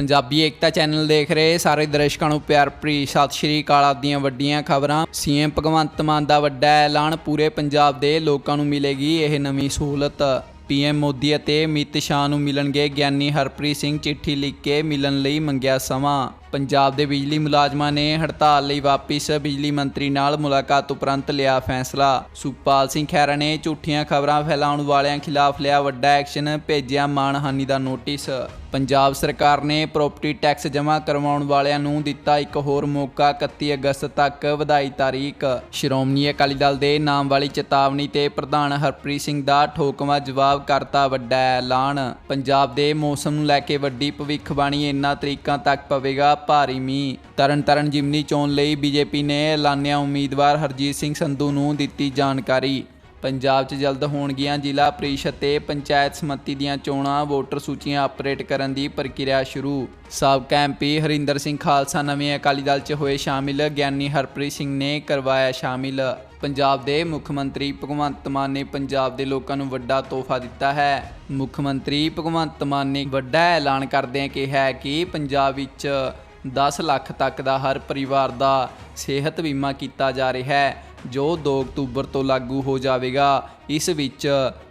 ਪੰਜਾਬੀ ਏਕਤਾ channel ਦੇਖ ਰਹੇ ਸਾਰੇ ਦਰਸ਼ਕਾਂ ਨੂੰ ਪਿਆਰ ਭਰੀ ਸਤਿ ਸ਼੍ਰੀ ਅਕਾਲ ਆਪ ਵੱਡੀਆਂ ਖਬਰਾਂ। ਸੀਐਮ ਭਗਵੰਤ ਮਾਨ ਦਾ ਵੱਡਾ ਐਲਾਨ ਪੂਰੇ ਪੰਜਾਬ ਦੇ ਲੋਕਾਂ ਨੂੰ ਮਿਲੇਗੀ। ਇਹ ਨਵੀਂ ਸਹੂਲਤ ਪੀਐਮ ਮੋਦੀ ਅਤੇ ਅਮਿਤ ਸ਼ਾਹ ਨੂੰ ਮਿਲਣਗੇ। ਗਿਆਨੀ ਹਰਪ੍ਰੀਤ ਸਿੰਘ ਚਿੱਠੀ ਲਿਖ ਕੇ ਮਿਲਣ ਲਈ ਮੰਗਿਆ ਸਮਾਂ। ਪੰਜਾਬ ਦੇ ਬਿਜਲੀ ਮੁਲਾਜ਼ਮਾਂ ਨੇ ਹੜਤਾਲ ਲਈ ਵਾਪਿਸ ਬਿਜਲੀ ਮੰਤਰੀ ਨਾਲ ਮੁਲਾਕਾਤ ਉਪਰੰਤ ਲਿਆ ਫੈਸਲਾ। ਸੁਖਪਾਲ ਸਿੰਘ ਖਹਿਰਾ ਨੇ ਝੂਠੀਆਂ ਖਬਰਾਂ ਫੈਲਾਉਣ ਵਾਲਿਆਂ ਖਿਲਾਫ ਲਿਆ ਵੱਡਾ ਐਕਸ਼ਨ, ਭੇਜਿਆ ਮਾਣਹਾਨੀ ਦਾ ਨੋਟਿਸ। ਪੰਜਾਬ ਸਰਕਾਰ ਨੇ ਪ੍ਰਾਪਰਟੀ ਟੈਕਸ ਜਮ੍ਹਾਂ ਕਰਵਾਉਣ ਵਾਲਿਆਂ ਨੂੰ ਦਿੱਤਾ ਇੱਕ ਹੋਰ ਮੌਕਾ 31 ਅਗਸਤ ਤੱਕ ਵਧਾਈ ਤਾਰੀਖ। ਸ਼੍ਰੋਮਣੀ ਅਕਾਲੀ ਦਲ ਦੇ ਨਾਮ ਵਾਲੀ ਚੇਤਾਵਨੀ ਤੇ ਪ੍ਰਧਾਨ ਹਰਪ੍ਰੀਤ ਸਿੰਘ ਦਾ ਠੋਕਵਾਂ ਜਵਾਬ ਕਰਤਾ ਵੱਡਾ ਐਲਾਨ। ਪੰਜਾਬ ਦੇ ਮੌਸਮ ਨੂੰ ਲੈ ਕੇ ਵੱਡੀ ਭਵਿੱਖਬਾਣੀ ਇਹਨਾਂ ਤਰੀਕਾਂ ਤੱਕ ਪਵੇਗਾ ਭਾਰੀ ਮੀਂਹ। ਤਰਨ ਤਾਰਨ ਜਿਮਨੀ ਚੋਣ ਲਈ ਬੀਜੇਪੀ ਨੇ ਐਲਾਨਿਆ ਉਮੀਦਵਾਰ ਹਰਜੀਤ ਸਿੰਘ ਸੰਧੂ ਨੂੰ ਦਿੱਤੀ ਜਾਣਕਾਰੀ। ਪੰਜਾਬ 'ਚ ਜਲਦ ਹੋਣਗੀਆਂ ਜ਼ਿਲ੍ਹਾ ਪ੍ਰੀਸ਼ਦ ਤੇ ਪੰਚਾਇਤ ਸਮਿਤੀ ਦੀਆਂ ਚੋਣਾਂ। ਵੋਟਰ ਸੂਚੀਆਂ ਅਪਡੇਟ ਕਰਨ ਦੀ ਪ੍ਰਕਿਰਿਆ ਸ਼ੁਰੂ। ਸਾਬਕਾ ਐਮਪੀ ਹਰਿੰਦਰ ਸਿੰਘ ਖਾਲਸਾ ਨਵੇਂ ਅਕਾਲੀ ਦਲ 'ਚ ਹੋਏ ਸ਼ਾਮਿਲ। ਗਿਆਨੀ ਹਰਪ੍ਰੀਤ ਸਿੰਘ ਨੇ ਕਰਵਾਇਆ ਸ਼ਾਮਿਲ। ਪੰਜਾਬ ਦੇ ਮੁੱਖ ਮੰਤਰੀ ਭਗਵੰਤ ਮਾਨ ਨੇ ਪੰਜਾਬ ਦੇ ਲੋਕਾਂ ਨੂੰ ਵੱਡਾ ਤੋਹਫਾ ਦਿੱਤਾ ਹੈ। ਮੁੱਖ ਮੰਤਰੀ ਭਗਵੰਤ ਮਾਨ ਨੇ ਵੱਡਾ ਐਲਾਨ ਕਰਦਿਆਂ ਕਿਹਾ ਕਿ ਪੰਜਾਬ ਵਿੱਚ 10 ਲੱਖ ਤੱਕ ਦਾ ਹਰ ਪਰਿਵਾਰ ਦਾ ਸਿਹਤ ਬੀਮਾ ਕੀਤਾ ਜਾ ਰਿਹਾ ਹੈ, ਜੋ 2 ਅਕਤੂਬਰ ਤੋਂ ਲਾਗੂ ਹੋ ਜਾਵੇਗਾ। ਇਸ ਵਿੱਚ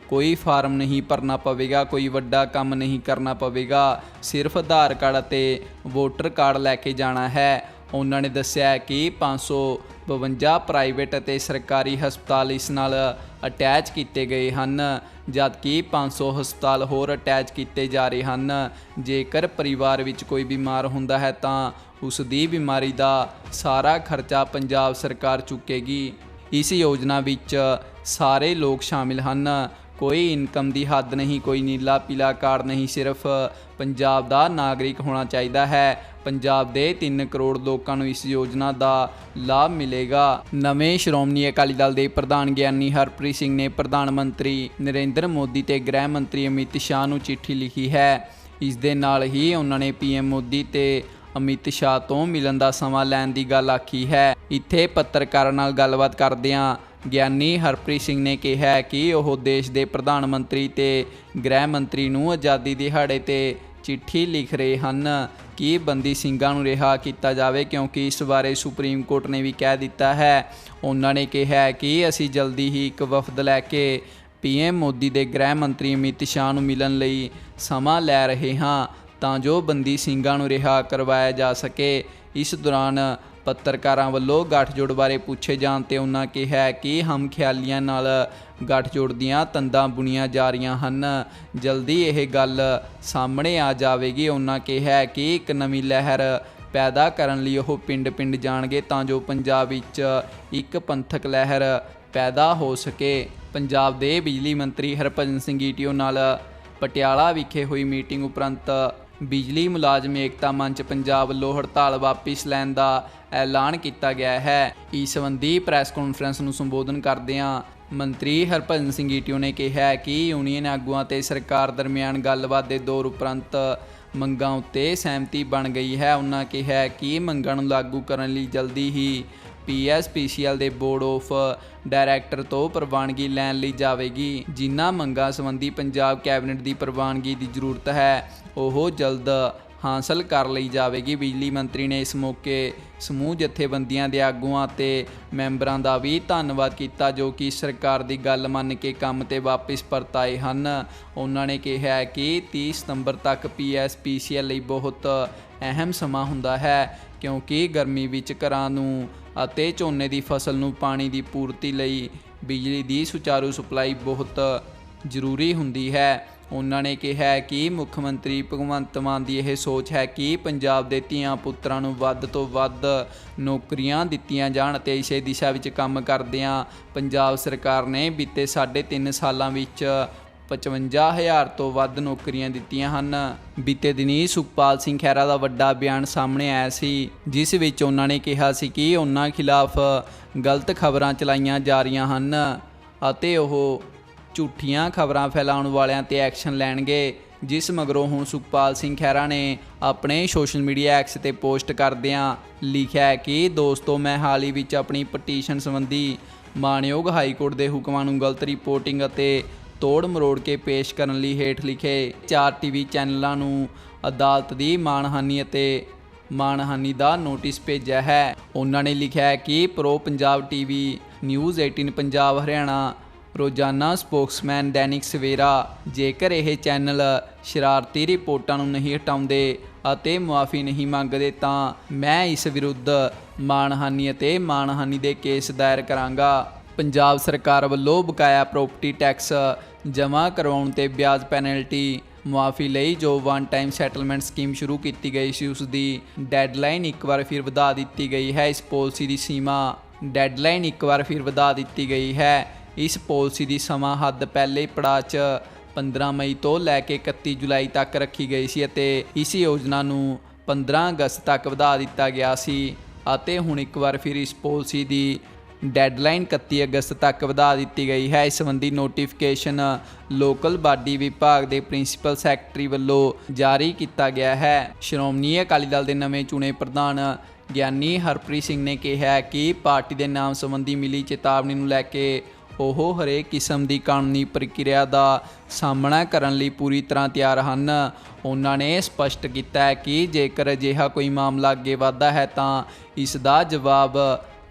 ਕੋਈ ਫਾਰਮ ਨਹੀਂ ਭਰਨਾ ਪਵੇਗਾ, ਕੋਈ ਵੱਡਾ ਕੰਮ ਨਹੀਂ ਕਰਨਾ ਪਵੇਗਾ। ਸਿਰਫ ਆਧਾਰ ਕਾਰਡ ਅਤੇ ਵੋਟਰ ਕਾਰਡ ਲੈ ਕੇ ਜਾਣਾ ਹੈ। ਉਹਨਾਂ ਨੇ ਦੱਸਿਆ ਕਿ 552 ਪ੍ਰਾਈਵੇਟ ਅਤੇ ਸਰਕਾਰੀ ਹਸਪਤਾਲ ਇਸ ਨਾਲ ਅਟੈਚ ਕੀਤੇ ਗਏ ਹਨ, ਜਦਕਿ 500 ਹਸਪਤਾਲ ਹੋਰ ਅਟੈਚ ਕੀਤੇ ਜਾ ਰਹੇ ਹਨ। ਜੇਕਰ ਪਰਿਵਾਰ ਵਿੱਚ ਕੋਈ ਬਿਮਾਰ ਹੁੰਦਾ ਹੈ ਤਾਂ ਉਸ ਦੀ ਬਿਮਾਰੀ ਦਾ ਸਾਰਾ ਖਰਚਾ ਪੰਜਾਬ ਸਰਕਾਰ ਚੁੱਕੇਗੀ। ਇਸ ਯੋਜਨਾ ਵਿੱਚ ਸਾਰੇ ਲੋਕ ਸ਼ਾਮਿਲ ਹਨ। ਕੋਈ ਇਨਕਮ ਦੀ ਹੱਦ ਨਹੀਂ, ਕੋਈ ਨੀਲਾ ਪੀਲਾ ਕਾਰਡ ਨਹੀਂ, ਸਿਰਫ ਪੰਜਾਬ ਦਾ ਨਾਗਰਿਕ ਹੋਣਾ ਚਾਹੀਦਾ ਹੈ। ਪੰਜਾਬ ਦੇ 3 ਕਰੋੜ ਲੋਕਾਂ ਨੂੰ ਇਸ ਯੋਜਨਾ ਦਾ ਲਾਭ ਮਿਲੇਗਾ। ਨਵੇਂ ਸ਼੍ਰੋਮਣੀ ਅਕਾਲੀ ਦਲ ਦੇ ਪ੍ਰਧਾਨ ਗਿਆਨੀ ਹਰਪ੍ਰੀਤ ਸਿੰਘ ਨੇ ਪ੍ਰਧਾਨ ਮੰਤਰੀ ਨਰਿੰਦਰ ਮੋਦੀ ਤੇ ਗ੍ਰਹਿ ਮੰਤਰੀ ਅਮਿਤ ਸ਼ਾਹ ਨੂੰ ਚਿੱਠੀ ਲਿਖੀ ਹੈ। ਇਸ ਦੇ ਨਾਲ ਹੀ ਉਹਨਾਂ ਨੇ ਪੀਐਮ ਮੋਦੀ ਤੇ ਅਮਿਤ ਸ਼ਾਹ ਤੋਂ ਮਿਲਣ ਦਾ ਸਮਾਂ ਲੈਣ ਦੀ ਗੱਲ ਆਖੀ ਹੈ। ਇੱਥੇ ਪੱਤਰਕਾਰਾਂ ਨਾਲ ਗੱਲਬਾਤ ਕਰਦਿਆਂ ਗਿਆਨੀ ਹਰਪ੍ਰੀਤ ਸਿੰਘ ਨੇ ਕਿਹਾ ਕਿ ਉਹ ਦੇਸ਼ ਦੇ ਪ੍ਰਧਾਨ ਮੰਤਰੀ ਤੇ ਗ੍ਰਹਿ ਮੰਤਰੀ ਨੂੰ ਆਜ਼ਾਦੀ ਦਿਹਾੜੇ ਤੇ ਚਿੱਠੀ ਲਿਖ ਰਹੇ ਹਨ ਕਿ ਬੰਦੀ ਸਿੰਘਾਂ ਨੂੰ ਰਿਹਾ ਕੀਤਾ ਜਾਵੇ ਕਿਉਂਕਿ ਇਸ ਬਾਰੇ ਸੁਪਰੀਮ ਕੋਰਟ ਨੇ ਵੀ ਕਹਿ ਦਿੱਤਾ ਹੈ। ਉਹਨਾਂ ਨੇ ਕਿਹਾ ਕਿ ਅਸੀਂ ਜਲਦੀ ਹੀ ਇੱਕ ਵਫਦ ਲੈ ਕੇ ਪੀਐਮ ਮੋਦੀ ਦੇ ਗ੍ਰਹਿ ਮੰਤਰੀ ਅਮਿਤ ਸ਼ਾਹ ਨੂੰ ਮਿਲਣ ਲਈ ਸਮਾਂ ਲੈ ਰਹੇ ਹਾਂ ਤਾਂ ਜੋ ਬੰਦੀ ਸਿੰਘਾਂ ਨੂੰ ਰਿਹਾ ਕਰਵਾਇਆ ਜਾ ਸਕੇ। ਇਸ ਦੌਰਾਨ ਪੱਤਰਕਾਰਾਂ ਵੱਲੋਂ ਗੱਠਜੋੜ ਬਾਰੇ ਪੁੱਛੇ ਜਾਣ ਤੇ ਉਹਨਾਂ ਕਿਹਾ ਕਿ ਹਮ ਖਿਆਲੀਆਂ ਨਾਲ ਗੱਠਜੋੜ ਦੀਆਂ ਤੰਦਾਂ ਬੁਣੀਆਂ ਜਾ ਰਹੀਆਂ ਹਨ। ਜਲਦੀ ਇਹ ਗੱਲ ਸਾਹਮਣੇ ਆ ਜਾਵੇਗੀ। ਉਹਨਾਂ ਕਿਹਾ ਕਿ ਇੱਕ ਨਵੀਂ ਲਹਿਰ ਪੈਦਾ ਕਰਨ ਲਈ ਉਹ ਪਿੰਡ-ਪਿੰਡ ਜਾਣਗੇ ਤਾਂ ਜੋ ਪੰਜਾਬ ਵਿੱਚ ਇੱਕ ਪੰਥਕ ਲਹਿਰ ਪੈਦਾ ਹੋ ਸਕੇ। ਪੰਜਾਬ ਦੇ ਬਿਜਲੀ ਮੰਤਰੀ ਹਰਭਜਨ ਸਿੰਘ ਈਟੀਓ ਨਾਲ ਪਟਿਆਲਾ ਵਿਖੇ ਹੋਈ ਮੀਟਿੰਗ ਉਪਰੰਤ ਬਿਜਲੀ ਮੁਲਾਜ਼ਮ ਏਕਤਾ ਮੰਚ ਪੰਜਾਬ ਵੱਲੋਂ ਹੜਤਾਲ ਵਾਪਿਸ ਲੈਣ ਦਾ ਐਲਾਨ ਕੀਤਾ ਗਿਆ ਹੈ। ਇਸ ਸੰਬੰਧੀ ਪ੍ਰੈਸ ਕਾਨਫਰੰਸ ਨੂੰ ਸੰਬੋਧਨ ਕਰਦਿਆਂ ਮੰਤਰੀ ਹਰਭਜਨ ਸਿੰਘ ਈਟੀਓ ਨੇ ਕਿਹਾ ਕਿ ਯੂਨੀਅਨ ਆਗੂਆਂ ਤੇ ਸਰਕਾਰ ਦਰਮਿਆਨ ਗੱਲਬਾਤ ਦੇ ਦੌਰ ਉਪਰੰਤ ਮੰਗਾਂ ਉੱਤੇ ਸਹਿਮਤੀ ਬਣ ਗਈ ਹੈ। ਉਹਨਾਂ ਕਿਹਾ ਕਿ ਮੰਗਾਂ ਨੂੰ ਲਾਗੂ ਕਰਨ ਲਈ ਜਲਦੀ ਹੀ ਪੀਐਸਪੀਸੀਐਲ ਦੇ ਬੋਰਡ ਆਫ ਡਾਇਰੈਕਟਰ ਤੋਂ ਪ੍ਰਵਾਨਗੀ ਲੈਣ ਲਈ ਜਾਵੇਗੀ। ਜਿਨ੍ਹਾਂ ਮੰਗਾਂ ਸੰਬੰਧੀ ਪੰਜਾਬ ਕੈਬਨਿਟ ਦੀ ਪ੍ਰਵਾਨਗੀ ਦੀ ਜ਼ਰੂਰਤ ਹੈ, ਉਹ ਜਲਦ ਹਾਸਲ ਕਰ ਲਈ ਜਾਵੇਗੀ। ਬਿਜਲੀ ਮੰਤਰੀ ਨੇ ਇਸ ਮੌਕੇ ਸਮੂਹ ਜਥੇਬੰਦੀਆਂ ਦੇ ਆਗੂਆਂ ਅਤੇ ਮੈਂਬਰਾਂ ਦਾ ਵੀ ਧੰਨਵਾਦ ਕੀਤਾ, ਜੋ ਕਿ ਸਰਕਾਰ ਦੀ ਗੱਲ ਮੰਨ ਕੇ ਕੰਮ ਤੇ ਵਾਪਸ ਪਰਤਾਏ ਹਨ। ਉਹਨਾਂ ਨੇ ਕਿਹਾ ਕਿ 30 ਸਤੰਬਰ ਤੱਕ ਪੀਐਸਪੀਸੀਐਲ ਲਈ ਬਹੁਤ ਅਹਿਮ ਸਮਾਂ ਹੁੰਦਾ ਹੈ, ਕਿਉਂਕਿ ਗਰਮੀ ਵਿੱਚ ਘਰਾਂ ਨੂੰ ਅਤੇ ਝੋਨੇ ਦੀ ਫਸਲ ਨੂੰ ਪਾਣੀ ਦੀ ਪੂਰਤੀ ਲਈ ਬਿਜਲੀ ਦੀ ਸੁਚਾਰੂ ਸਪਲਾਈ ਬਹੁਤ ਜ਼ਰੂਰੀ ਹੁੰਦੀ ਹੈ। ਉਹਨਾਂ ਨੇ ਕਿਹਾ ਕਿ ਮੁੱਖ ਮੰਤਰੀ ਭਗਵੰਤ ਮਾਨ ਦੀ ਇਹ ਸੋਚ ਹੈ ਕਿ ਪੰਜਾਬ ਦੇ ਧੀਆਂ ਪੁੱਤਰਾਂ ਨੂੰ ਵੱਧ ਤੋਂ ਵੱਧ ਨੌਕਰੀਆਂ ਦਿੱਤੀਆਂ ਜਾਣ ਅਤੇ ਇਸੇ ਦਿਸ਼ਾ ਵਿੱਚ ਕੰਮ ਕਰਦਿਆਂ ਪੰਜਾਬ ਸਰਕਾਰ ਨੇ ਬੀਤੇ 3.5 ਸਾਲਾਂ ਵਿੱਚ 55000 ਤੋਂ ਵੱਧ ਨੌਕਰੀਆਂ ਦਿੱਤੀਆਂ ਹਨ। ਬੀਤੇ ਦਿਨੀ ਸੁਖਪਾਲ ਸਿੰਘ ਖਹਿਰਾ ਦਾ ਵੱਡਾ ਬਿਆਨ ਸਾਹਮਣੇ ਆਇਆ ਸੀ, ਜਿਸ ਵਿੱਚ ਉਹਨਾਂ ਨੇ ਕਿਹਾ ਸੀ ਕਿ ਉਹਨਾਂ ਖਿਲਾਫ ਗਲਤ ਖਬਰਾਂ ਚਲਾਈਆਂ ਜਾ ਰਹੀਆਂ ਹਨ ਅਤੇ ਉਹ ਝੂਠੀਆਂ ਖਬਰਾਂ ਫੈਲਾਉਣ ਵਾਲਿਆਂ ਤੇ ਐਕਸ਼ਨ ਲੈਣਗੇ, ਜਿਸ ਮਗਰੋਂ ਹੁਣ ਸੁਖਪਾਲ ਸਿੰਘ ਖਹਿਰਾ ਨੇ ਆਪਣੇ ਸੋਸ਼ਲ ਮੀਡੀਆ ਐਕਸ ਤੇ ਪੋਸਟ ਕਰਦਿਆਂ ਲਿਖਿਆ ਹੈ ਕਿ, ਦੋਸਤੋ, ਮੈਂ ਹਾਲ ਹੀ ਵਿੱਚ ਆਪਣੀ ਪਟੀਸ਼ਨ ਸੰਬੰਧੀ ਮਾਨਯੋਗ ਹਾਈ ਕੋਰਟ ਦੇ ਹੁਕਮਾਂ ਨੂੰ ਗਲਤ ਰਿਪੋਰਟਿੰਗ ਅਤੇ ਤੋੜ ਮਰੋੜ ਕੇ ਪੇਸ਼ ਕਰਨ ਲਈ ਹੇਠ ਲਿਖੇ ਚਾਰ ਟੀਵੀ ਚੈਨਲਾਂ ਨੂੰ ਅਦਾਲਤ ਦੀ ਮਾਣਹਾਨੀ ਅਤੇ ਮਾਣਹਾਨੀ ਦਾ ਨੋਟਿਸ ਭੇਜਿਆ ਹੈ। ਉਹਨਾਂ ਨੇ ਲਿਖਿਆ ਹੈ ਕਿ pro Punjab TV news 18 Punjab, Haryana, Rozana spokesman Dainik ਸਵੇਰਾ, ਜੇਕਰ ਇਹ ਚੈਨਲ ਸ਼ਰਾਰਤੀ ਰਿਪੋਰਟਾਂ ਨੂੰ ਨਹੀਂ ਹਟਾਉਂਦੇ ਅਤੇ ਮੁਆਫੀ ਨਹੀਂ ਮੰਗਦੇ, ਤਾਂ ਮੈਂ ਇਸ ਵਿਰੁੱਧ ਮਾਣਹਾਨੀ ਅਤੇ ਮਾਣਹਾਨੀ ਦੇ ਕੇਸ ਦਾਇਰ ਕਰਾਂਗਾ। ਪੰਜਾਬ ਸਰਕਾਰ ਵੱਲੋਂ ਬਕਾਇਆ ਪ੍ਰਾਪਰਟੀ ਟੈਕਸ ਜਮ੍ਹਾਂ ਕਰਵਾਉਣ ਤੇ ਵਿਆਜ ਪੈਨਲਟੀ ਮੁਆਫੀ ਲਈ ਜੋ ਵਨ ਟਾਈਮ ਸੈਟਲਮੈਂਟ ਸਕੀਮ ਸ਼ੁਰੂ ਕੀਤੀ ਗਈ ਸੀ, ਉਸ ਦੀ ਡੈਡਲਾਈਨ ਇੱਕ ਵਾਰ ਫਿਰ ਵਧਾ ਦਿੱਤੀ ਗਈ ਹੈ। ਇਸ ਪਾਲਿਸੀ ਦੀ ਸੀਮਾ ਡੈਡਲਾਈਨ ਇੱਕ ਵਾਰ ਫਿਰ ਵਧਾ ਦਿੱਤੀ ਗਈ ਹੈ। ਇਸ ਪਾਲਿਸੀ ਦੀ ਸਮਾਂ ਹੱਦ ਪਹਿਲੇ ਪੜਾਅ 'ਚ 15 ਮਈ ਤੋਂ ਲੈ ਕੇ 31 ਜੁਲਾਈ ਤੱਕ ਰੱਖੀ ਗਈ ਸੀ ਅਤੇ ਇਸ ਯੋਜਨਾ ਨੂੰ 15 ਅਗਸਤ ਤੱਕ ਵਧਾ ਦਿੱਤਾ ਗਿਆ ਸੀ ਅਤੇ ਹੁਣ ਇੱਕ ਵਾਰ ਫਿਰ ਇਸ ਪਾਲਿਸੀ ਦੀ ਡੈਡਲਾਈਨ 31 ਅਗਸਤ ਤੱਕ ਵਧਾ ਦਿੱਤੀ ਗਈ ਹੈ। ਇਸ ਸੰਬੰਧੀ ਨੋਟੀਫਿਕੇਸ਼ਨ ਲੋਕਲ ਬਾਡੀ ਵਿਭਾਗ ਦੇ ਪ੍ਰਿੰਸੀਪਲ ਸੈਕਟਰੀ ਵੱਲੋਂ ਜਾਰੀ ਕੀਤਾ ਗਿਆ ਹੈ। ਸ਼੍ਰੋਮਣੀ ਅਕਾਲੀ ਦਲ ਦੇ ਨਵੇਂ ਚੁਣੇ ਪ੍ਰਧਾਨ ਗਿਆਨੀ ਹਰਪ੍ਰੀਤ ਸਿੰਘ ਨੇ ਕਿਹਾ ਕਿ ਪਾਰਟੀ ਦੇ ਨਾਮ ਸੰਬੰਧੀ ਮਿਲੀ ਚੇਤਾਵਨੀ ਨੂੰ ਲੈ ਕੇ ਉਹ ਹਰੇਕ ਕਿਸਮ ਦੀ ਕਾਨੂੰਨੀ ਪ੍ਰਕਿਰਿਆ ਦਾ ਸਾਹਮਣਾ ਕਰਨ ਲਈ ਪੂਰੀ ਤਰ੍ਹਾਂ ਤਿਆਰ ਹਨ। ਉਹਨਾਂ ਨੇ ਸਪਸ਼ਟ ਕੀਤਾ ਹੈ ਕਿ ਜੇਕਰ ਅਜਿਹਾ ਕੋਈ ਮਾਮਲਾ ਅੱਗੇ ਵਧਦਾ ਹੈ ਤਾਂ ਇਸ ਦਾ ਜਵਾਬ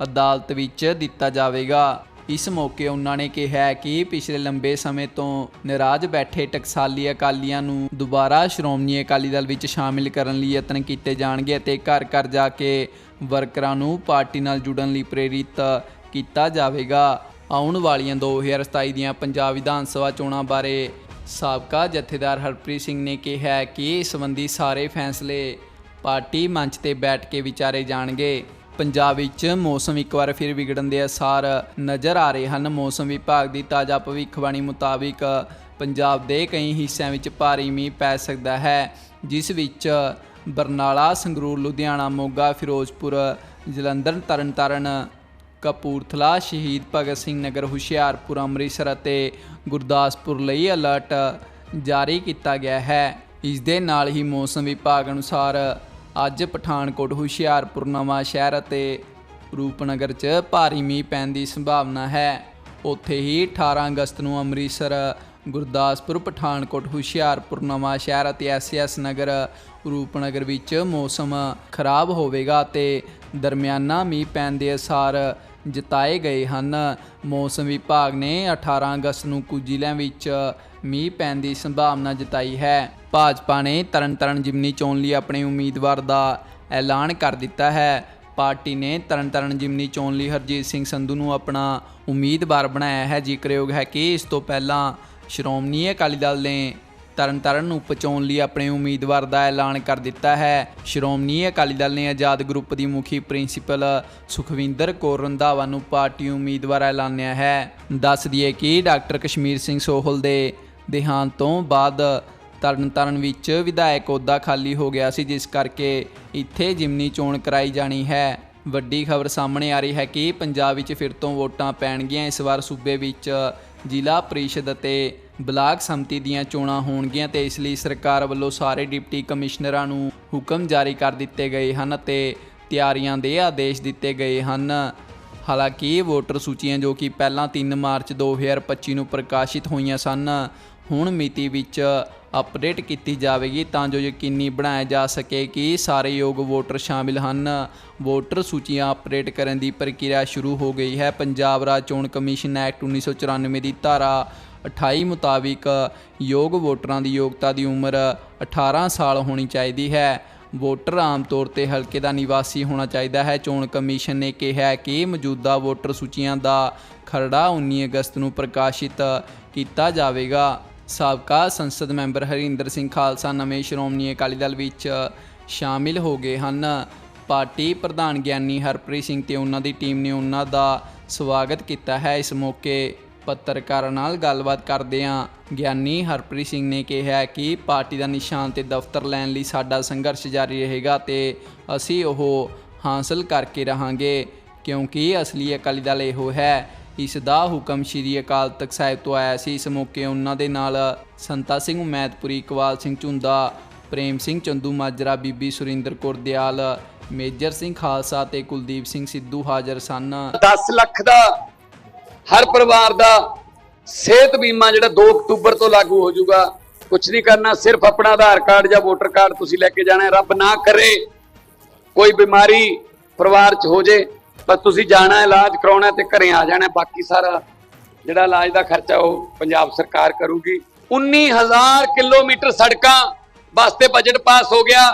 ਅਦਾਲਤ ਵਿੱਚ ਦਿੱਤਾ ਜਾਵੇਗਾ। ਇਸ ਮੌਕੇ ਉਹਨਾਂ ਨੇ ਕਿਹਾ ਕਿ ਪਿਛਲੇ ਲੰਬੇ ਸਮੇਂ ਤੋਂ ਨਾਰਾਜ਼ ਬੈਠੇ ਟਕਸਾਲੀ ਅਕਾਲੀਆਂ ਨੂੰ ਦੁਬਾਰਾ ਸ਼੍ਰੋਮਣੀ ਅਕਾਲੀ ਦਲ ਵਿੱਚ ਸ਼ਾਮਿਲ ਕਰਨ ਲਈ ਯਤਨ ਕੀਤੇ ਜਾਣਗੇ ਅਤੇ ਘਰ ਘਰ ਜਾ ਕੇ ਵਰਕਰਾਂ ਨੂੰ ਪਾਰਟੀ ਨਾਲ ਜੁੜਨ ਲਈ ਪ੍ਰੇਰਿਤ ਕੀਤਾ ਜਾਵੇਗਾ। ਆਉਣ ਵਾਲੀਆਂ 2027 ਦੀਆਂ ਪੰਜਾਬ ਵਿਧਾਨ ਸਭਾ ਚੋਣਾਂ ਬਾਰੇ ਸਾਬਕਾ ਜਥੇਦਾਰ ਹਰਪ੍ਰੀਤ ਸਿੰਘ ਨੇ ਕਿਹਾ ਕਿ ਇਸ ਸੰਬੰਧੀ ਸਾਰੇ ਫੈਸਲੇ ਪਾਰਟੀ ਮੰਚ ਤੇ ਬੈਠ ਕੇ ਵਿਚਾਰੇ ਜਾਣਗੇ। ਪੰਜਾਬ ਵਿੱਚ ਮੌਸਮ ਇੱਕ ਵਾਰ ਫਿਰ ਵਿਗੜਨ ਦੇ ਅਸਾਰ ਨਜ਼ਰ ਆ ਰਹੇ ਹਨ। ਮੌਸਮ ਵਿਭਾਗ ਦੀ ਤਾਜ਼ਾ ਭਵਿੱਖਬਾਣੀ ਮੁਤਾਬਿਕ ਪੰਜਾਬ ਦੇ ਕਈ ਹਿੱਸਿਆਂ ਵਿੱਚ ਭਾਰੀ ਮੀਂਹ ਪੈ ਸਕਦਾ ਹੈ, ਜਿਸ ਵਿੱਚ ਬਰਨਾਲਾ, ਸੰਗਰੂਰ, ਲੁਧਿਆਣਾ, ਮੋਗਾ, ਫਿਰੋਜ਼ਪੁਰ, ਜਲੰਧਰ, ਤਰਨਤਾਰਨ, ਕਪੂਰਥਲਾ, ਸ਼ਹੀਦ ਭਗਤ ਸਿੰਘ ਨਗਰ, ਹੁਸ਼ਿਆਰਪੁਰ, ਅੰਮ੍ਰਿਤਸਰ ਅਤੇ ਗੁਰਦਾਸਪੁਰ ਲਈ ਅਲਰਟ ਜਾਰੀ ਕੀਤਾ ਗਿਆ ਹੈ। ਇਸ ਦੇ ਨਾਲ ਹੀ ਮੌਸਮ ਵਿਭਾਗ ਅਨੁਸਾਰ ਅੱਜ ਪਠਾਨਕੋਟ, ਹੁਸ਼ਿਆਰਪੁਰ ਨਵਾਂ ਸ਼ਹਿਰ ਅਤੇ ਰੂਪਨਗਰ 'ਚ ਭਾਰੀ ਮੀਂਹ ਪੈਣ ਦੀ ਸੰਭਾਵਨਾ ਹੈ। ਉੱਥੇ ਹੀ 18 ਅਗਸਤ ਨੂੰ ਅੰਮ੍ਰਿਤਸਰ, ਗੁਰਦਾਸਪੁਰ, ਪਠਾਨਕੋਟ, ਹੁਸ਼ਿਆਰਪੁਰ ਨਵਾਂ ਸ਼ਹਿਰ ਅਤੇ ਐਸਐਸ ਨਗਰ ਰੂਪਨਗਰ ਵਿੱਚ ਮੌਸਮ ਖਰਾਬ ਹੋਵੇਗਾ ਤੇ ਦਰਮਿਆਨਾ ਮੀਂਹ ਪੈਣ ਦੇ ਅਸਾਰ ਜਤਾਏ ਗਏ ਹਨ। ਮੌਸਮ ਵਿਭਾਗ ਨੇ 18 ਅਗਸਤ ਨੂੰ ਕੁਝ ਜ਼ਿਲ੍ਹਿਆਂ ਵਿੱਚ ਮੀਂਹ ਪੈਣ ਦੀ ਸੰਭਾਵਨਾ ਜਤਾਈ ਹੈ। ਭਾਜਪਾ ਨੇ ਤਰਨਤਾਰਨ ਜਿਮਨੀ ਚੋਣ ਲਈ ਆਪਣੇ ਉਮੀਦਵਾਰ ਦਾ ਐਲਾਨ ਕਰ ਦਿੱਤਾ ਹੈ। ਪਾਰਟੀ ਨੇ ਤਰਨਤਾਰਨ ਜਿਮਨੀ ਚੋਣ ਲਈ ਹਰਜੀਤ ਸਿੰਘ ਸੰਧੂ ਨੂੰ ਆਪਣਾ ਉਮੀਦਵਾਰ ਬਣਾਇਆ ਹੈ। ਜ਼ਿਕਰਯੋਗ ਹੈ ਕਿ ਇਸ ਤੋਂ ਪਹਿਲਾਂ ਸ਼੍ਰੋਮਣੀ ਅਕਾਲੀ ਦਲ ਨੇ ਤਰਨਤਾਰਨ ਉਪ ਚੋਣ ਲਈ ਆਪਣੇ ਉਮੀਦਵਾਰ ਦਾ ਐਲਾਨ ਕਰ ਦਿੱਤਾ ਹੈ। ਸ਼੍ਰੋਮਣੀ ਅਕਾਲੀ ਦਲ ਨੇ ਆਜ਼ਾਦ ਗਰੁੱਪ ਦੀ ਮੁਖੀ ਪ੍ਰਿੰਸੀਪਲ ਸੁਖਵਿੰਦਰ ਕੌਰ ਰੰਧਾਵਾ ਨੂੰ ਪਾਰਟੀ ਉਮੀਦਵਾਰ ਐਲਾਨਿਆ ਹੈ। ਦੱਸ ਦਈਏ ਕਿ ਡਾਕਟਰ ਕਸ਼ਮੀਰ ਸਿੰਘ ਸੋਹਲ ਦੇ ਦੇਹਾਂਤ ਤੋਂ ਬਾਅਦ ਤਰਨਤਾਰਨ ਵਿੱਚ ਵਿਧਾਇਕ ਅਹੁਦਾ ਖਾਲੀ ਹੋ ਗਿਆ ਸੀ, ਜਿਸ ਕਰਕੇ ਇੱਥੇ ਜਿਮਨੀ ਚੋਣ ਕਰਾਈ ਜਾਣੀ ਹੈ। ਵੱਡੀ ਖਬਰ ਸਾਹਮਣੇ ਆ ਰਹੀ ਹੈ ਕਿ ਪੰਜਾਬ ਵਿੱਚ ਫਿਰ ਤੋਂ ਵੋਟਾਂ ਪੈਣਗੀਆਂ। ਇਸ ਵਾਰ ਸੂਬੇ ਵਿੱਚ ਜ਼ਿਲ੍ਹਾ ਪ੍ਰੀਸ਼ਦ ਅਤੇ ਬਲਾਕ ਸੰਮਤੀ ਦੀਆਂ ਚੋਣਾਂ ਹੋਣਗੀਆਂ ਤੇ ਇਸ ਲਈ ਸਰਕਾਰ ਵੱਲੋਂ ਸਾਰੇ ਡਿਪਟੀ ਕਮਿਸ਼ਨਰਾਂ ਨੂੰ ਹੁਕਮ ਜਾਰੀ ਕਰ ਦਿੱਤੇ ਗਏ ਹਨ ਅਤੇ ਤਿਆਰੀਆਂ ਦੇ ਆਦੇਸ਼ ਦਿੱਤੇ ਗਏ ਹਨ। ਹਾਲਾਂਕਿ ਵੋਟਰ ਸੂਚੀਆਂ ਜੋ ਕਿ ਪਹਿਲਾਂ 3 ਮਾਰਚ 2025 ਨੂੰ ਪ੍ਰਕਾਸ਼ਿਤ ਹੋਈਆਂ ਸਨ ਹੁਣ ਮਿਤੀ ਵਿੱਚ ਅਪਡੇਟ ਕੀਤੀ ਜਾਵੇਗੀ ਤਾਂ ਜੋ ਯਕੀਨੀ ਬਣਾਇਆ ਜਾ ਸਕੇ ਕਿ ਸਾਰੇ ਯੋਗ ਵੋਟਰ ਸ਼ਾਮਿਲ ਹਨ। ਵੋਟਰ ਸੂਚੀਆਂ ਅਪਡੇਟ ਕਰਨ ਦੀ ਪ੍ਰਕਿਰਿਆ ਸ਼ੁਰੂ ਹੋ ਗਈ ਹੈ। ਪੰਜਾਬ ਰਾਜ ਚੋਣ ਕਮਿਸ਼ਨ ਐਕਟ 1994 ਦੀ ਧਾਰਾ 28 ਮੁਤਾਬਿਕ ਯੋਗ ਵੋਟਰਾਂ ਦੀ ਯੋਗਤਾ ਦੀ ਉਮਰ 18 ਸਾਲ ਹੋਣੀ ਚਾਹੀਦੀ ਹੈ। ਵੋਟਰ ਆਮ ਤੌਰ ਤੇ ਹਲਕੇ ਦਾ ਨਿਵਾਸੀ ਹੋਣਾ ਚਾਹੀਦਾ ਹੈ। ਚੋਣ ਕਮਿਸ਼ਨ ਨੇ ਕਿਹਾ ਕਿ ਮੌਜੂਦਾ ਵੋਟਰ ਸੂਚੀਆਂ ਦਾ ਖਰੜਾ 19 ਅਗਸਤ ਨੂੰ ਪ੍ਰਕਾਸ਼ਿਤ ਕੀਤਾ ਜਾਵੇਗਾ। ਸਾਬਕਾ ਸੰਸਦ ਮੈਂਬਰ ਹਰਿੰਦਰ ਸਿੰਘ ਖਾਲਸਾ ਨਵੇਂ ਸ਼੍ਰੋਮਣੀ ਅਕਾਲੀ ਦਲ ਵਿੱਚ ਸ਼ਾਮਿਲ ਹੋ ਗਏ ਹਨ। ਪਾਰਟੀ ਪ੍ਰਧਾਨ ਗਿਆਨੀ ਹਰਪ੍ਰੀਤ ਸਿੰਘ ਤੇ ਉਹਨਾਂ ਦੀ ਟੀਮ ਨੇ ਉਹਨਾਂ ਦਾ ਸਵਾਗਤ ਕੀਤਾ ਹੈ। ਇਸ ਮੌਕੇ ਪੱਤਰਕਾਰਾਂ ਨਾਲ ਗੱਲਬਾਤ ਕਰਦਿਆਂ ਗਿਆਨੀ ਹਰਪ੍ਰੀਤ ਸਿੰਘ ਨੇ ਕਿਹਾ ਕਿ ਪਾਰਟੀ ਦਾ ਨਿਸ਼ਾਨ ਤੇ ਦਫ਼ਤਰ ਲੈਣ ਲਈ ਸਾਡਾ ਸੰਘਰਸ਼ ਜਾਰੀ ਰਹੇਗਾ ਤੇ ਅਸੀਂ ਉਹ ਹਾਸਲ ਕਰਕੇ ਰਹਾਂਗੇ, ਕਿਉਂਕਿ ਅਸਲੀ ਅਕਾਲੀ ਦਲ ਇਹੋ ਹੈ। ਇਸ ਦਾ ਹੁਕਮ ਸ਼੍ਰੀ ਅਕਾਲ ਤਖਤ ਸਾਹਿਬ ਤੋਂ ਆਇਆ ਸੀ। ਇਸ ਮੌਕੇ ਉਹਨਾਂ ਦੇ ਨਾਲ ਸੰਤਾ ਸਿੰਘ ਉਮੈਦਪੁਰੀ ਇਕਵਾਲ ਸਿੰਘ ਝੁੰਦਾ, ਪ੍ਰੇਮ ਸਿੰਘ ਚੰਦੂ ਮਾਜਰਾ, ਬੀਬੀ ਸੁਰਿੰਦਰ ਕੌਰ ਦਿਆਲ, ਮੇਜਰ ਸਿੰਘ ਖਾਲਸਾ ਤੇ ਕੁਲਦੀਪ ਸਿੰਘ ਸਿੱਧੂ ਹਾਜ਼ਰ ਸਨ। 10 ਲੱਖ ਦਾ ਹਰ ਪਰਿਵਾਰ ਦਾ ਸਿਹਤ ਬੀਮਾ ਜਿਹੜਾ 2 ਅਕਤੂਬਰ ਤੋਂ ਲਾਗੂ ਹੋ ਜਾਊਗਾ। ਕੁਝ ਨਹੀਂ ਕਰਨਾ, ਸਿਰਫ ਆਪਣਾ ਆਧਾਰ ਕਾਰਡ ਜਾਂ ਵੋਟਰ ਕਾਰਡ ਤੁਸੀਂ ਲੈ ਕੇ ਜਾਣਾ ਰੱਬ ਨਾ ਕਰੇ ਕੋਈ ਬਿਮਾਰੀ ਪਰਿਵਾਰ 'ਚ ਹੋ ਜੇ। ਪਰ ਤੁਸੀਂ ਜਾਣਾ, ਇਲਾਜ ਕਰਾਉਣਾ ਹੈ ਤੇ ਘਰੇ ਆ ਜਾਣਾ, ਬਾਕੀ ਸਾਰਾ ਜਿਹੜਾ ਇਲਾਜ ਦਾ ਖਰਚਾ ਉਹ ਪੰਜਾਬ ਸਰਕਾਰ ਕਰੂਗੀ। 19000 ਕਿਲੋਮੀਟਰ ਸੜਕਾਂ ਵਾਸਤੇ ਬਜਟ ਪਾਸ ਹੋ ਗਿਆ।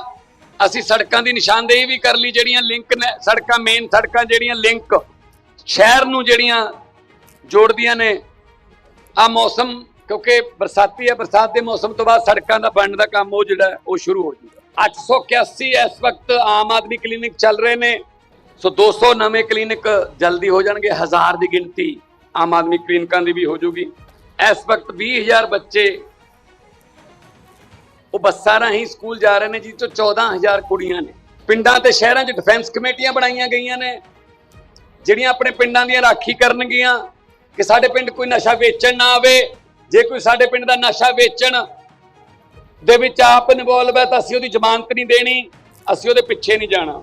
ਅਸੀਂ ਸੜਕਾਂ ਦੀ ਨਿਸ਼ਾਨਦੇਹੀ ਵੀ ਕਰ ਲਈ, ਜਿਹੜੀਆਂ ਲਿੰਕ ਨੇ, ਸੜਕਾਂ ਮੇਨ ਸੜਕਾਂ ਜਿਹੜੀਆਂ ਲਿੰਕ ਸ਼ਹਿਰ ਨੂੰ ਜਿਹੜੀਆਂ ਜੋੜਦੀਆਂ ਨੇ ਆ ਮੌਸਮ, ਕਿਉਂਕਿ ਬਰਸਾਤੀ ਹੈ, ਬਰਸਾਤ ਦੇ ਮੌਸਮ ਤੋਂ ਬਾਅਦ ਸੜਕਾਂ ਦਾ ਬਣਨ ਦਾ ਕੰਮ ਉਹ ਜਿਹੜਾ, ਉਹ ਸ਼ੁਰੂ ਹੋ ਜਾਊਗਾ। 881 ਇਸ ਵਕਤ ਆਮ ਆਦਮੀ ਕਲੀਨਿਕ ਚੱਲ ਰਹੇ ਨੇ। ਸੋ 200 ਨਵੇਂ ਕਲੀਨਿਕ ਜਲਦੀ ਹੋ ਜਾਣਗੇ, ਹਜ਼ਾਰ ਦੀ ਗਿਣਤੀ ਆਮ ਆਦਮੀ ਕਲੀਨਿਕਾਂ ਦੀ ਵੀ ਹੋ ਜਾਊਗੀ। ਇਸ ਵਕਤ 20000 ਬੱਚੇ, ਉਹ ਬੱਸਾਂ ਰਾਹੀਂ ਸਕੂਲ ਜਾ ਰਹੇ ਨੇ, ਜਿਸ ਤੋਂ 14000 ਕੁੜੀਆਂ ਨੇ। ਪਿੰਡਾਂ ਤੇ ਸ਼ਹਿਰਾਂ 'ਚ ਡਿਫੈਂਸ ਕਮੇਟੀਆਂ ਬਣਾਈਆਂ ਗਈਆਂ ਨੇ, ਜਿਹੜੀਆਂ ਆਪਣੇ ਪਿੰਡਾਂ ਦੀਆਂ ਰਾਖੀ ਕਰਨਗੀਆਂ, ਕਿ ਸਾਡੇ ਪਿੰਡ ਕੋਈ ਨਸ਼ਾ ਵੇਚਣ ਨਾ ਆਵੇ। ਜੇ ਕੋਈ ਸਾਡੇ ਪਿੰਡ ਦਾ ਨਸ਼ਾ ਵੇਚਣ ਦੇ ਵਿੱਚ ਆਪ ਇਨਵੋਲਵ ਹੈ, ਤਾਂ ਅਸੀਂ ਉਹਦੀ ਜ਼ਮਾਨਤ ਨਹੀਂ ਦੇਣੀ, ਅਸੀਂ ਉਹਦੇ ਪਿੱਛੇ ਨਹੀਂ ਜਾਣਾ।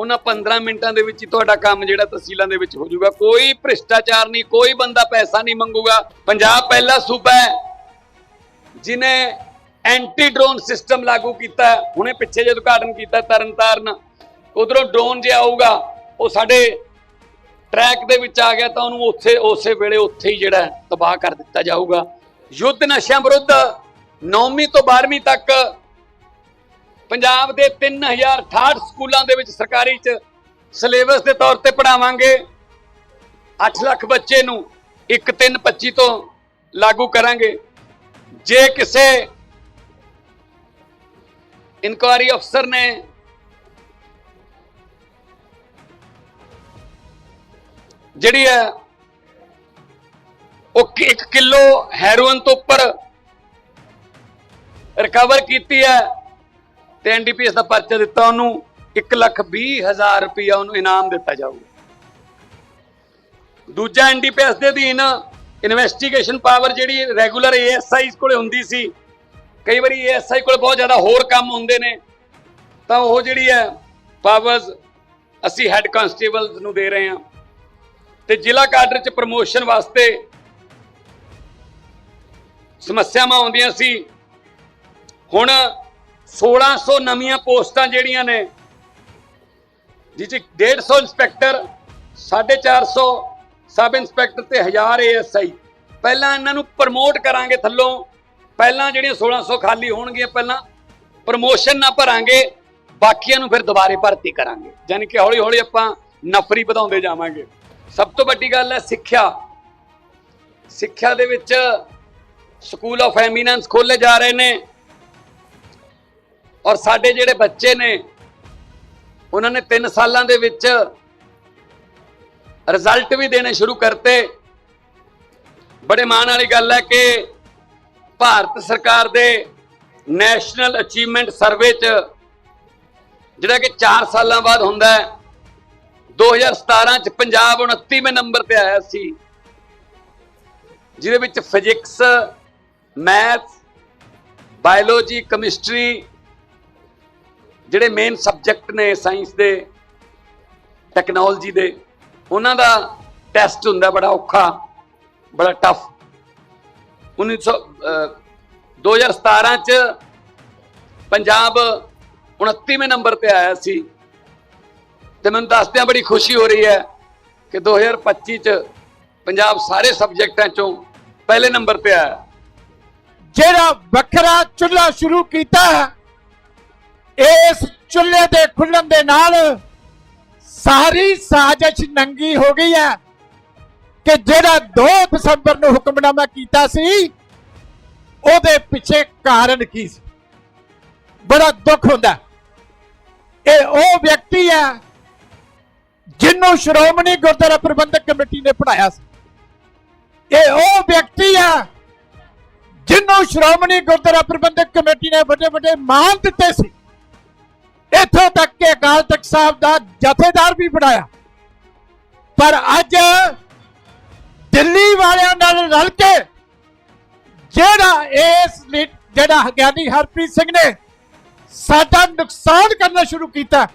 ਉਹਨਾਂ 15 ਮਿੰਟਾਂ ਦੇ ਵਿੱਚ ਹੀ ਤੁਹਾਡਾ ਕੰਮ ਜਿਹੜਾ ਤਹਿਸੀਲਾਂ ਦੇ ਵਿੱਚ ਹੋ ਜਾਊਗਾ। ਕੋਈ ਭ੍ਰਿਸ਼ਟਾਚਾਰ ਨਹੀਂ, ਕੋਈ ਬੰਦਾ ਪੈਸਾ ਨਹੀਂ ਮੰਗੂਗਾ। ਪੰਜਾਬ ਪਹਿਲਾ ਸੂਬਾ ਹੈ, ਜਿਨੇ ਐਂਟੀ ਡਰੋਨ ਸਿਸਟਮ ਲਾਗੂ ਕੀਤਾ ਹੁਣੇ ਪਿੱਛੇ ਜੇ ਉਦਘਾਟਨ ਕੀਤਾ ਤਰਨਤਾਰਨ। ਉਧਰੋਂ ਡਰੋਨ ਜੇ ਆਊਗਾ, ਉਹ ਸਾਡੇ ਟਰੈਕ ਦੇ ਵਿੱਚ ਆ ਗਿਆ ਤਾਂ ਉਹਨੂੰ ਉੱਥੇ, ਉਸੇ ਵੇਲੇ ਉੱਥੇ ਹੀ ਜਿਹੜਾ ਤਬਾਹ ਕਰ ਦਿੱਤਾ ਜਾਊਗਾ। ਯੁੱਧ ਨਸ਼ਿਆਂ ਵਿਰੁੱਧ 9ਵੀਂ ਤੋਂ 12ਵੀਂ ਤੱਕ ਪੰਜਾਬ ਦੇ 3068 ਸਕੂਲਾਂ ਦੇ ਵਿੱਚ ਸਰਕਾਰੀ ਚ ਸਿਲੇਬਸ ਦੇ ਤੌਰ ਤੇ ਪੜਾਵਾਂਗੇ 8 ਲੱਖ ਬੱਚੇ ਨੂੰ 1325 ਤੋਂ ਲਾਗੂ ਕਰਾਂਗੇ। ਜੇ ਕਿਸੇ ਇਨਕੁਆਰੀ ਅਫਸਰ ਨੇ ਜਿਹੜੀ ਹੈ ਉਹ 1 ਕਿਲੋ ਹੈਰੋਇਨ ਤੋਂ ਉੱਪਰ ਰਿਕਵਰ ਕੀਤੀ ਹੈ ਤੇ ਐਨਡੀਪੀਐਸ ਦਾ ਪਰਚਾ ਦਿੱਤਾ ਉਹਨੂੰ 1 ਲੱਖ 20 ਹਜ਼ਾਰ ਰੁਪਇਆ ਉਹਨੂੰ ਇਨਾਮ ਦਿੱਤਾ ਜਾਊਗਾ। ਦੂਜਾ ਐਨਡੀਪੀਐਸ ਦੇ ਅਧੀਨ ਇਨਵੈਸਟੀਗੇਸ਼ਨ ਪਾਵਰ ਜਿਹੜੀ ਰੈਗੂਲਰ ਏਐਸਆਈ ਕੋਲੇ ਹੁੰਦੀ ਸੀ, ਕਈ ਵਾਰੀ ਏਐਸਆਈ ਕੋਲ ਬਹੁਤ ਜ਼ਿਆਦਾ ਹੋਰ ਕੰਮ ਹੁੰਦੇ ਨੇ, ਤਾਂ ਉਹ ਜਿਹੜੀ ਹੈ ਪਾਵਰਸ ਅਸੀਂ ਹੈੱਡ ਕਾਂਸਟੇਬਲਸ ਨੂੰ ਦੇ ਰਹੇ ਹਾਂ। ਤੇ ਜ਼ਿਲ੍ਹਾ ਕਾਡਰ ਚ ਪ੍ਰਮੋਸ਼ਨ ਵਾਸਤੇ ਸਮੱਸਿਆਵਾਂ ਆਉਂਦੀਆਂ ਸੀ। ਹੁਣ 1600 ਨਵੀਆਂ ਪੋਸਟਾਂ ਜਿਹੜੀਆਂ ਨੇ ਜਿਹ 'ਚ 150 ਇੰਸਪੈਕਟਰ 450 ਸਬ ਇੰਸਪੈਕਟਰ ਤੇ 1000 ਏਐਸਆਈ। ਪਹਿਲਾਂ ਇਹਨਾਂ ਨੂੰ ਪ੍ਰਮੋਟ ਕਰਾਂਗੇ ਥੱਲੋਂ। ਪਹਿਲਾਂ ਜਿਹੜੀਆਂ 1600 ਖਾਲੀ ਹੋਣਗੀਆਂ, ਪਹਿਲਾਂ ਪ੍ਰਮੋਸ਼ਨ ਨਾ ਭਰਾਂਗੇ, ਬਾਕੀਆਂ ਨੂੰ ਫਿਰ ਦੁਬਾਰੇ ਭਰਤੀ ਕਰਾਂਗੇ। ਯਾਨੀ ਕਿ ਹੌਲੀ ਹੌਲੀ ਆਪਾਂ ਨਫਰੀ ਵਧਾਉਂਦੇ ਜਾਵਾਂਗੇ। ਸਭ ਤੋਂ ਵੱਡੀ ਗੱਲ ਹੈ ਸਿੱਖਿਆ। ਸਿੱਖਿਆ ਦੇ ਵਿੱਚ ਸਕੂਲ ਆਫ ਐਮੀਨੈਂਸ ਖੋਲੇ ਜਾ ਰਹੇ ਨੇ। ਔਰ ਸਾਡੇ ਜਿਹੜੇ ਬੱਚੇ ਨੇ, ਉਹਨਾਂ ਨੇ 3 ਸਾਲਾਂ ਦੇ ਵਿੱਚ ਰਿਜ਼ਲਟ ਵੀ ਦੇਣੇ ਸ਼ੁਰੂ ਕਰਤੇ। ਬੜੇ ਮਾਣ ਵਾਲੀ ਗੱਲ ਹੈ ਕਿ ਭਾਰਤ ਸਰਕਾਰ ਦੇ ਨੈਸ਼ਨਲ ਅਚੀਵਮੈਂਟ ਸਰਵੇ 'ਚ ਜਿਹੜਾ ਕਿ 4 ਸਾਲਾਂ ਬਾਅਦ ਹੁੰਦਾ ਹੈ 2017 ਚ ਪੰਜਾਬ 29ਵੇਂ ਨੰਬਰ ਤੇ ਆਇਆ ਸੀ। ਜਿਹਦੇ ਵਿੱਚ ਫਿਜ਼ਿਕਸ ਮੈਥ ਬਾਇਓਲੋਜੀ ਕੈਮਿਸਟਰੀ ਜਿਹੜੇ ਮੇਨ ਸਬਜੈਕਟ ਨੇ ਸਾਇੰਸ ਦੇ ਟੈਕਨੋਲੋਜੀ ਦੇ ਉਹਨਾਂ ਦਾ ਟੈਸਟ ਹੁੰਦਾ ਬੜਾ ਔਖਾ ਬੜਾ ਟਫ 1900 ਅਹ, 2017 ਚ ਪੰਜਾਬ 29ਵੇਂ ਨੰਬਰ ਤੇ ਆਇਆ ਸੀ। ਤੇ ਮੈਨੂੰ ਦੱਸਦਿਆਂ ਬੜੀ ਖੁਸ਼ੀ ਹੋ ਰਹੀ ਹੈ ਕਿ 2025 ਚ ਪੰਜਾਬ ਸਾਰੇ ਸਬਜੈਕਟਾਂ ਚੋਂ ਪਹਿਲੇ ਨੰਬਰ ਤੇ ਆਇਆ। ਜਿਹੜਾ ਵੱਖਰਾ ਚੁੱਲ੍ਹਾ ਸ਼ੁਰੂ ਕੀਤਾ ਹੈ, ਇਸ ਚੁੱਲ੍ਹੇ ਦੇ ਖੁੱਲਣ ਦੇ ਨਾਲ ਸਾਰੀ ਸਾਜ਼ਿਸ਼ ਨੰਗੀ ਹੋ ਗਈ ਹੈ ਕਿ ਜਿਹੜਾ 2 ਦਸੰਬਰ ਨੂੰ ਹੁਕਮਨਾਮਾ ਕੀਤਾ ਸੀ, ਉਹਦੇ ਪਿੱਛੇ ਕਾਰਨ ਕੀ ਸੀ? ਬੜਾ ਦੁੱਖ ਹੁੰਦਾ ਇਹ ਉਹ ਵਿਅਕਤੀ ਹੈ ਜਿਹਨੂੰ ਸ਼੍ਰੋਮਣੀ ਗੁਰਦੁਆਰਾ ਪ੍ਰਬੰਧਕ ਕਮੇਟੀ ਨੇ ਪੜਾਇਆ ਸੀ। ਇਹ ਉਹ ਵਿਅਕਤੀ ਹੈ ਜਿਹਨੂੰ ਸ਼੍ਰੋਮਣੀ ਗੁਰਦੁਆਰਾ ਪ੍ਰਬੰਧਕ ਕਮੇਟੀ ਨੇ ਵੱਡੇ ਵੱਡੇ ਮਾਨ ਦਿੱਤੇ ਸੀ। ਇੱਥੋਂ ਤੱਕ ਕਿ ਅਕਾਲ ਤਖਤ ਸਾਹਿਬ ਦਾ ਜਥੇਦਾਰ ਵੀ ਬਣਾਇਆ। ਪਰ ਅੱਜ ਦਿੱਲੀ ਵਾਲਿਆਂ ਨਾਲ ਰਲ ਕੇ ਜਿਹੜਾ ਇਸ ਜਿਹੜਾ ਗਿਆਨੀ ਹਰਪ੍ਰੀਤ ਸਿੰਘ ਨੇ ਸਾਡਾ ਨੁਕਸਾਨ ਕਰਨਾ ਸ਼ੁਰੂ ਕੀਤਾ,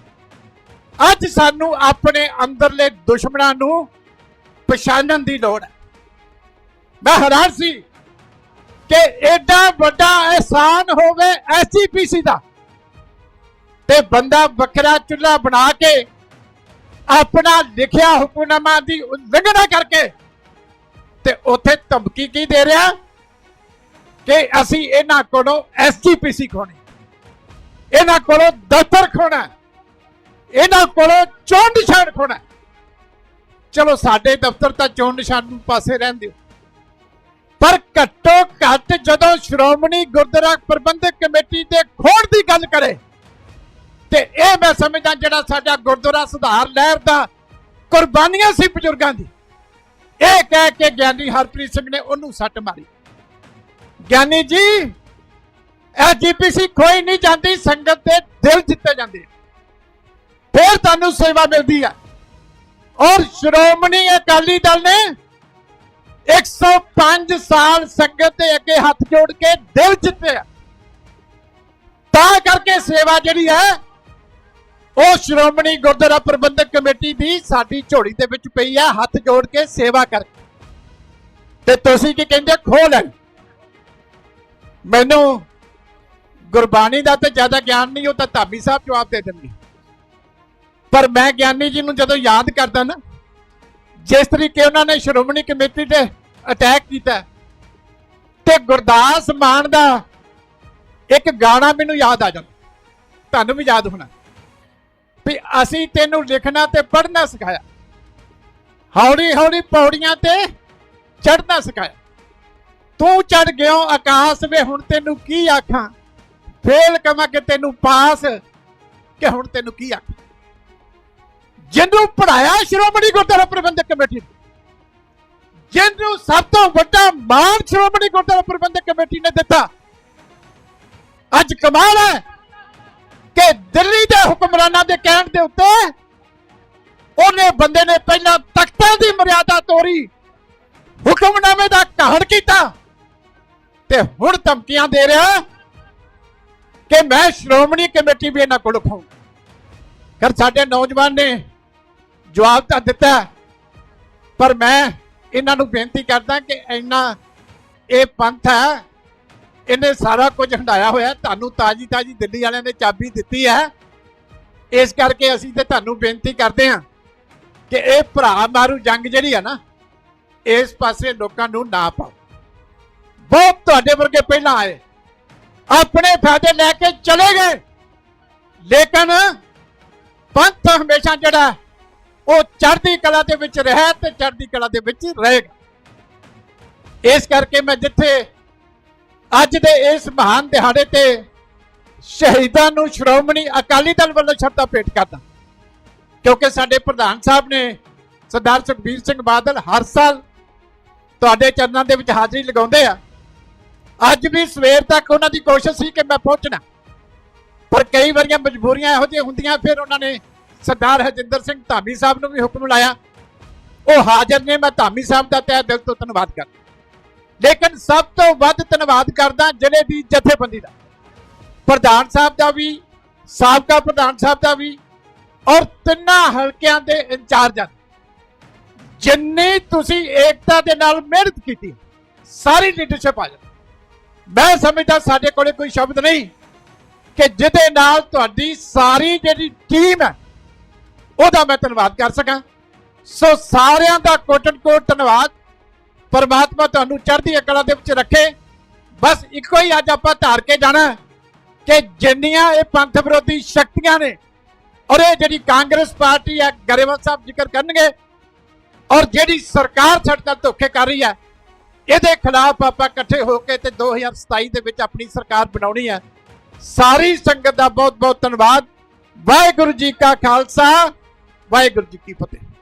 ਅੱਜ ਸਾਨੂੰ ਆਪਣੇ ਅੰਦਰਲੇ ਦੁਸ਼ਮਣਾਂ ਨੂੰ ਪਛਾਣਨ ਦੀ ਲੋੜ ਹੈ। ਮੈਂ ਹੈਰਾਨ ਸੀ ਕਿ ਐਡਾ ਵੱਡਾ ਅਹਿਸਾਨ ਹੋਵੇ ਐਸਜੀਪੀਸੀ ਦਾ। ਤੇ ਬੰਦਾ ਵੱਖਰਾ ਚੁੱਲ੍ਹਾ ਬਣਾ ਕੇ ਆਪਣਾ ਲਿਖਿਆ ਹੁਕਮਨਾਮਾ ਦੀ ਉਲੰਘਣਾ ਕਰਕੇ ਤੇ ਉੱਥੇ ਧਮਕੀ ਕੀ ਦੇ ਰਿਹਾ? ਕਿ ਅਸੀਂ ਇਹਨਾਂ ਕੋਲੋਂ ਐਸਜੀਪੀਸੀ ਖੋਣੀ ਇਹਨਾਂ ਕੋਲੋਂ ਦਫ਼ਤਰ ਖੋਣਾ ਇਹਨਾਂ ਕੋਲੋਂ ਚੋਣ ਨਿਸ਼ਾਨ ਖੋਣਾ ਚਲੋ ਸਾਡੇ ਦਫ਼ਤਰ ਤਾਂ ਚੋਣ ਨਿਸ਼ਾਨ ਨੂੰ ਪਾਸੇ ਰਹਿਣ ਦਿਓ। ਪਰ ਘੱਟੋ ਘੱਟ ਜਦੋਂ ਸ਼੍ਰੋਮਣੀ ਗੁਰਦੁਆਰਾ ਪ੍ਰਬੰਧਕ ਕਮੇਟੀ ਦੇ ਖੋਣ ਦੀ ਗੱਲ ਕਰੇ ਤੇ ਇਹ ਮੈਂ ਸਮਝਦਾ ਜਿਹੜਾ ਸਾਡਾ ਗੁਰਦੁਆਰਾ ਸੁਧਾਰ ਲਹਿਰ ਦਾ ਕੁਰਬਾਨੀਆਂ ਸੀ ਬਜ਼ੁਰਗਾਂ ਦੀ। ਇਹ ਕਹਿ ਕੇ ਗਿਆਨੀ ਹਰਪ੍ਰੀਤ ਸਿੰਘ ਨੇ ਉਹਨੂੰ ਸੱਟ ਮਾਰੀ। ਗਿਆਨੀ ਜੀ, ਇਹ ਜੀਪੀਸੀ ਖੋਈ ਨਹੀਂ ਜਾਂਦੀ, ਸੰਗਤ ਦੇ ਦਿਲ ਜਿੱਤੇ ਜਾਂਦੇ ਫਿਰ ਤੁਹਾਨੂੰ ਸੇਵਾ ਮਿਲਦੀ ਹੈ ਔਰ ਸ਼੍ਰੋਮਣੀ ਅਕਾਲੀ ਦਲ ਨੇ 105 ਸਾਲ ਸੰਗਤ ਦੇ ਅੱਗੇ ਹੱਥ ਜੋੜ ਕੇ ਦਿਲ ਜਿੱਤੇ ਆ। ਤਾਂ ਕਰਕੇ ਸੇਵਾ ਜਿਹੜੀ ਹੈ ਉਹ ਸ਼੍ਰੋਮਣੀ ਗੁਰਦੁਆਰਾ ਪ੍ਰਬੰਧਕ ਕਮੇਟੀ ਦੀ ਸਾਡੀ ਝੋਲੀ ਦੇ ਵਿੱਚ ਪਈ ਆ, ਹੱਥ ਜੋੜ ਕੇ ਸੇਵਾ ਕਰਕੇ। ਤੇ ਤੁਸੀਂ ਕੀ ਕਹਿੰਦੇ ਖੋਹ ਲੈ। ਮੈਨੂੰ ਗੁਰਬਾਣੀ ਦਾ ਤਾਂ ਜ਼ਿਆਦਾ ਗਿਆਨ ਨਹੀਂ, ਉਹ ਤਾਂ ਧਾਬੀ ਸਾਹਿਬ ਜਵਾਬ ਦੇ ਦੇਣਗੇ ਪਰ ਮੈਂ ਗਿਆਨੀ ਜੀ ਨੂੰ ਜਦੋਂ ਯਾਦ ਕਰਦਾ ਨਾ, ਜਿਸ ਤਰੀਕੇ ਉਹਨਾਂ ਨੇ ਸ਼੍ਰੋਮਣੀ ਕਮੇਟੀ ਤੇ ਅਟੈਕ ਕੀਤਾ, ਤੇ ਗੁਰਦਾਸ ਮਾਨ ਦਾ ਇੱਕ ਗਾਣਾ ਮੈਨੂੰ ਯਾਦ ਆ ਜਾਂਦਾ। ਤੁਹਾਨੂੰ ਵੀ ਯਾਦ ਹੋਣਾ। ਵੀ ਅਸੀਂ ਤੈਨੂੰ ਲਿਖਣਾ ਤੇ ਪੜ੍ਹਨਾ ਸਿਖਾਇਆ। ਹੌਲੀ ਹੌਲੀ ਪੌੜੀਆਂ ਤੇ ਚੜ੍ਹਨਾ ਸਿਖਾਇਆ। ਤੂੰ ਚੜ ਗਿਓ ਆਕਾਸ਼ ਵੇ, ਹੁਣ ਤੈਨੂੰ ਕੀ ਆਖਾਂ? ਫੇਲ ਕਮਾ ਕਿ ਤੈਨੂੰ ਪਾਸ, ਕਿ ਹੁਣ ਤੈਨੂੰ ਕੀ ਆਖਾਂ? ਜਿਹਨੂੰ ਪੜਾਇਆ ਸ਼੍ਰੋਮਣੀ ਗੁਰਦੁਆਰਾ ਪ੍ਰਬੰਧਕ ਕਮੇਟੀ ਨੇ। ਜਿਹਨੂੰ ਸਭ ਤੋਂ ਵੱਡਾ ਮਾਣ ਸ਼੍ਰੋਮਣੀ ਗੁਰਦੁਆਰਾ ਪ੍ਰਬੰਧਕ ਕਮੇਟੀ ਨੇ ਦਿੱਤਾ। ਅੱਜ ਕਮਾਲ ਹੈ। ਕਿ ਦਿੱਲੀ ਦੇ ਹੁਕਮਰਾਨਾਂ ਦੇ ਕਹਿਣ ਦੇ ਉੱਤੇ ਉਹਨੇ ਬੰਦੇ ਨੇ ਪਹਿਲਾਂ ਤਖਤਾਂ ਦੀ ਮਰਿਆਦਾ ਤੋੜੀ ਹੁਕਮਨਾਮੇ ਦਾ ਕਹਣ ਕੀਤਾ ਤੇ ਹੁਣ ਧਮਕੀਆਂ ਦੇ ਰਿਹਾ ਕਿ ਮੈਂ ਸ਼੍ਰੋਮਣੀ ਕਮੇਟੀ ਵੀ ਇਹਨਾਂ ਕੋਲ ਖਾਉਂ ਕਰ ਸਾਡੇ ਨੌਜਵਾਨ ਨੇ ਜਵਾਬ ਤਾਂ ਦਿੱਤਾ, ਪਰ ਮੈਂ ਇਹਨਾਂ ਨੂੰ ਬੇਨਤੀ ਕਰਦਾ ਕਿ ਇੰਨਾ ਇਹ ਪੰਥ ਹੈ ਇਹਨੇ ਸਾਰਾ ਕੁਝ ਹੰਡਾਇਆ ਹੋਇਆ, ਤੁਹਾਨੂੰ ਤਾਜੀ ਤਾਜੀ ਦਿੱਲੀ ਵਾਲਿਆਂ ਨੇ ਚਾਬੀ ਦਿੱਤੀ ਹੈ। ਇਸ ਕਰਕੇ ਅਸੀਂ ਤੇ ਤੁਹਾਨੂੰ ਬੇਨਤੀ ਕਰਦੇ ਹਾਂ ਕਿ ਇਹ ਭਰਾ ਮਾਰੂ ਜੰਗ ਜਿਹੜੀ ਆ ਨਾ, ਇਸ ਪਾਸੇ ਲੋਕਾਂ ਨੂੰ ਨਾ ਪਾਓ। ਬਹੁਤ ਤੁਹਾਡੇ ਵਰਗੇ ਪਹਿਲਾਂ ਆਏ, ਆਪਣੇ ਫਾਇਦੇ ਲੈ ਕੇ ਚਲੇ ਗਏ, ਲੇਕਿਨ ਪੰਥ ਹਮੇਸ਼ਾ ਜਿਹੜਾ ਉਹ ਚੜ੍ਹਦੀ ਕਲਾ ਦੇ ਵਿੱਚ ਰਹਿ ਤੇ ਚੜ੍ਹਦੀ ਕਲਾ ਦੇ ਵਿੱਚ ਰਹੇਗਾ। ਇਸ ਕਰਕੇ ਮੈਂ ਜਿੱਥੇ ਅੱਜ ਦੇ ਇਸ ਮਹਾਨ ਦਿਹਾੜੇ ਤੇ ਸ਼ਹੀਦਾਂ ਨੂੰ ਸ਼੍ਰੋਮਣੀ ਅਕਾਲੀ ਦਲ ਵੱਲੋਂ ਸ਼ਰਧਾ ਭੇਟ ਕਰਦਾ। ਕਿਉਂਕਿ ਸਾਡੇ ਪ੍ਰਧਾਨ ਸਾਹਿਬ ਨੇ ਸਰਦਾਰ ਸੁਖਬੀਰ ਸਿੰਘ ਬਾਦਲ ਹਰ ਸਾਲ ਤੁਹਾਡੇ ਚਰਨਾਂ ਦੇ ਵਿੱਚ ਹਾਜ਼ਰੀ ਲਗਾਉਂਦੇ ਆ। ਅੱਜ ਵੀ ਸਵੇਰ ਤੱਕ ਉਹਨਾਂ ਦੀ ਕੋਸ਼ਿਸ਼ ਸੀ ਕਿ ਮੈਂ ਪਹੁੰਚਣਾ। ਪਰ ਕਈ ਵਾਰੀਆਂ ਮਜਬੂਰੀਆਂ ਇਹੋ ਜਿਹੀਆਂ ਹੁੰਦੀਆਂ, ਫਿਰ ਉਹਨਾਂ ਨੇ ਸਰਦਾਰ ਹਰਜਿੰਦਰ ਸਿੰਘ ਧਾਮੀ ਸਾਹਿਬ ਨੂੰ ਵੀ ਹੁਕਮ ਲਾਇਆ। ਉਹ ਹਾਜ਼ਰ ਨੇ, ਮੈਂ ਧਾਮੀ ਸਾਹਿਬ ਦਾ ਤਹਿ ਦਿਲ ਤੋਂ ਧੰਨਵਾਦ ਕਰਦਾ। ਲੇਕਿਨ ਸਭ ਤੋਂ ਵੱਧ ਧੰਨਵਾਦ ਕਰਦਾ ਜ਼ਿਲ੍ਹੇ ਦੀ ਜਥੇਬੰਦੀ ਦਾ। ਪ੍ਰਧਾਨ ਸਾਹਿਬ ਦਾ ਵੀ, ਸਾਬਕਾ ਪ੍ਰਧਾਨ ਸਾਹਿਬ ਦਾ ਵੀ ਔਰ ਤਿੰਨਾਂ ਹਲਕਿਆਂ ਦੇ ਇੰਚਾਰਜਾਂ ਜਿੰਨੀ ਤੁਸੀਂ ਏਕਤਾ ਦੇ ਨਾਲ ਮਿਹਨਤ ਕੀਤੀ, ਸਾਰੀ ਲੀਡਰਸ਼ਿਪ ਆ ਜਾਂਦੀ। ਮੈਂ ਸਮਝਦਾ ਸਾਡੇ ਕੋਲੇ ਕੋਈ ਸ਼ਬਦ ਨਹੀਂ ਕਿ ਜਿਹਦੇ ਨਾਲ ਤੁਹਾਡੀ ਸਾਰੀ ਜਿਹੜੀ ਟੀਮ ਹੈ, ਉਹਦਾ ਮੈਂ ਧੰਨਵਾਦ ਕਰ ਸਕਾਂ। ਸੋ ਸਾਰਿਆਂ ਦਾ ਕੋਟਨ ਕੋਟ ਧੰਨਵਾਦ। ਪਰਮਾਤਮਾ ਤੁਹਾਨੂੰ ਚੜ੍ਹਦੀ ਕਲਾ ਦੇ ਵਿੱਚ ਰੱਖੇ। ਬਸ ਇੱਕੋ ਹੀ ਅੱਜ ਆਪਾਂ ਧਾਰ ਕੇ ਜਾਣਾ ਕਿ ਜਿੰਨੀਆਂ ਇਹ ਪੰਥ ਵਿਰੋਧੀ ਸ਼ਕਤੀਆਂ ਨੇ, ਔਰ ਇਹ ਜਿਹੜੀ ਕਾਂਗਰਸ ਪਾਰਟੀ ਹੈ, ਗਰੇਵਾਲ ਸਾਹਿਬ ਜ਼ਿਕਰ ਕਰਨਗੇ, ਔਰ ਜਿਹੜੀ ਸਰਕਾਰ ਸਾਡੇ ਨਾਲ ਧੋਖੇ ਕਰ ਰਹੀ ਹੈ, ਇਹਦੇ ਖਿਲਾਫ ਆਪਾਂ ਇਕੱਠੇ ਹੋ ਕੇ ਤੇ 2027 ਦੇ ਵਿੱਚ ਆਪਣੀ ਸਰਕਾਰ ਬਣਾਉਣੀ ਹੈ। ਸਾਰੀ ਸੰਗਤ ਦਾ ਬਹੁਤ ਬਹੁਤ ਧੰਨਵਾਦ। ਵਾਹਿਗੁਰੂ ਜੀ ਕਾ ਖਾਲਸਾ, ਵਾਹਿਗੁਰੂ ਜੀ ਕੀ ਫਤਿਹ।